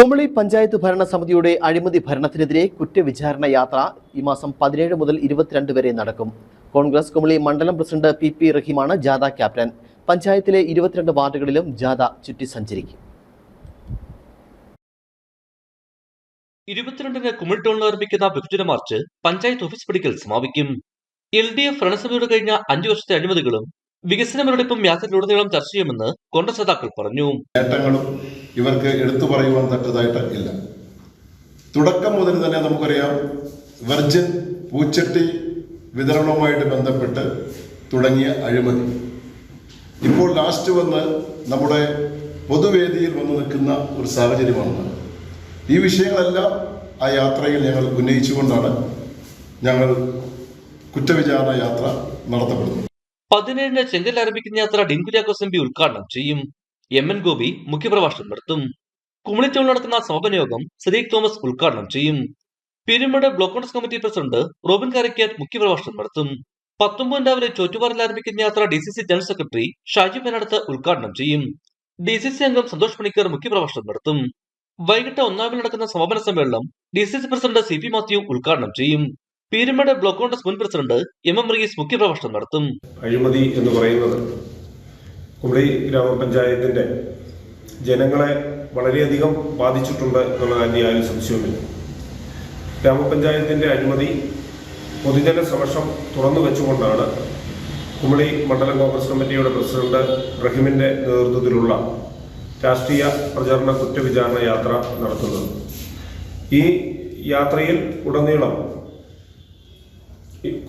കുമളി പഞ്ചായത്ത് ഭരണസമിതിയുടെ അഴിമതി ഭരണത്തിനെതിരെ കുറ്റവിചാരണ യാത്ര ഈ മാസം പതിനേഴ് മുതൽ ഇരുപത്തിരണ്ട് വരെ നടക്കും. കോൺഗ്രസ് കുമളി മണ്ഡലം പ്രസിഡന്റ് പി പി റഹീമാണ് ജാഥ ക്യാപ്റ്റൻ. പഞ്ചായത്തിലെ ഇരുപത്തിരണ്ട് വാർഡുകളിലും ജാഥ ചുറ്റി സഞ്ചരിക്കും. ഇരുപത്തിരണ്ടിന് കുമിൾ ടൗണിൽ ആരംഭിക്കുന്ന വിഭജന മാർച്ച് പഞ്ചായത്ത് ഓഫീസ് പടിക്കൽ സമാപിക്കും. എൽ ഡി എഫ് ഭരണസമിതിയുടെ കഴിഞ്ഞ അഞ്ചു വർഷത്തെ അഴിമതികളും വികസന മുരടിപ്പും യാത്രയിലുടനീളം ചർച്ച ചെയ്യുമെന്ന് കോൺഗ്രസ് നേതാക്കൾ പറഞ്ഞു. ഇവർക്ക് എടുത്തു പറയുവാൻ തക്കതായിട്ട് ഇല്ല. തുടക്കം മുതൽ തന്നെ നമുക്കറിയാം വെർജിൻ പൂച്ചട്ടി വിതരണവുമായിട്ട് ബന്ധപ്പെട്ട് തുടങ്ങിയ അഴിമതി. ഇപ്പോൾ ലാസ്റ്റ് വന്ന് നമ്മുടെ പൊതുവേദിയിൽ വന്നു നിൽക്കുന്ന ഒരു സാഹചര്യമാണ്. ഈ വിഷയങ്ങളെല്ലാം ആ യാത്രയിൽ ഞങ്ങൾ ഉന്നയിച്ചുകൊണ്ടാണ് ഞങ്ങൾ കുറ്റവിചാരണ യാത്ര നടത്തപ്പെടുന്നത്. പതിനേഴിന് ചെങ്കൽ ആരംഭിക്കുന്ന യാത്ര ഡിൻകുര്യാക്കോസ് എം പി ഉദ്ഘാടനം ചെയ്യും. എം എൻ ഗോപി മുഖ്യപ്രഭാഷണം നടത്തും കുമളിത്തോൾ നടത്തുന്ന സമാപന യോഗം സദീഖ് തോമസ് ഉദ്ഘാടനം ചെയ്യും. Perumada block Congress committee president Robin Karakkat മുഖ്യപ്രഭാഷണം നടത്തും. പത്തൊമ്പത് രാവിലെ ചോറ്റുപാറിൽ ആരംഭിക്കുന്ന യാത്ര D C C general secretary Shaji Penadath ഉദ്ഘാടനം ചെയ്യും. ഡി സി സി അംഗം സന്തോഷ് പണിക്കർ മുഖ്യപ്രഭാഷണം നടത്തും. വൈകിട്ട് ഒന്നാമിൽ നടക്കുന്ന സമാപന സമ്മേളനം D C C president C P Mathew ഉദ്ഘാടനം ചെയ്യും. പീരുമേട് ബ്ലോക്ക് കോൺഗ്രസ് മുൻ പ്രസിഡന്റ് എം എം റീസ് മുഖ്യപ്രഭാഷണം നടത്തും. അഴിമതി എന്ന് പറയുന്നത് കുമളി ഗ്രാമപഞ്ചായത്തിന്റെ ജനങ്ങളെ വളരെയധികം ബാധിച്ചിട്ടുണ്ട് എന്നുള്ള കാര്യം യാതൊരു സംശയവുമില്ല. ഗ്രാമപഞ്ചായത്തിന്റെ അഴിമതി പൊതുജന സമക്ഷം തുറന്നു വെച്ചുകൊണ്ടാണ് കുമളി മണ്ഡലം കോൺഗ്രസ് കമ്മിറ്റിയുടെ പ്രസിഡന്റ് റഹിമിന്റെ നേതൃത്വത്തിലുള്ള രാഷ്ട്രീയ പ്രചാരണ കുറ്റവിചാരണ യാത്ര നടത്തുന്നത്. ഈ യാത്രയിൽ ഉടനീളം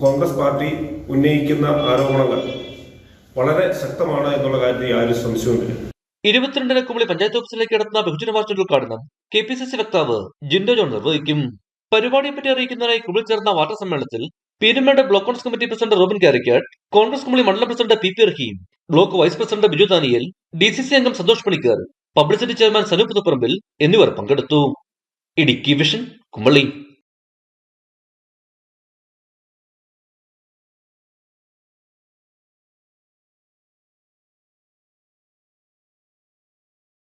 കോൺഗ്രസ് പാർട്ടി ഉന്നയിക്കുന്ന ആരോപണങ്ങൾ വളരെ ശക്തമാണ് എന്നുള്ള കാര്യത്തിൽ യാതൊരു സംശയവുമില്ല ഇരുപത്തിരണ്ടിന് കുമളി പഞ്ചായത്ത് ഓഫീസിലേക്ക് നടത്തുന്ന ബഹുജന മാർച്ചിന്റെ ഉദ്ഘാടനം കെ പി സി സി വക്താവ് ജിൻഡോ ജോൺ നിർവഹിക്കും. പരിപാടിയെപ്പറ്റി അറിയിക്കുന്നതിനായി കുമളി ചേർന്ന വാർത്താ സമ്മേളനത്തിൽ Peerumedu block Congress committee president Robin Karikkad Congress Kumily മണ്ഡലം president P P Rahim block vice president Biju Daniel D C C അംഗം സന്തോഷ് പണിക്കർ പബ്ലിസിറ്റി ചെയർമാൻ സനു പുതുപ്പറമ്പിൽ എന്നിവർ പങ്കെടുത്തു. ഇടുക്കി വിഷൻ കുമളി.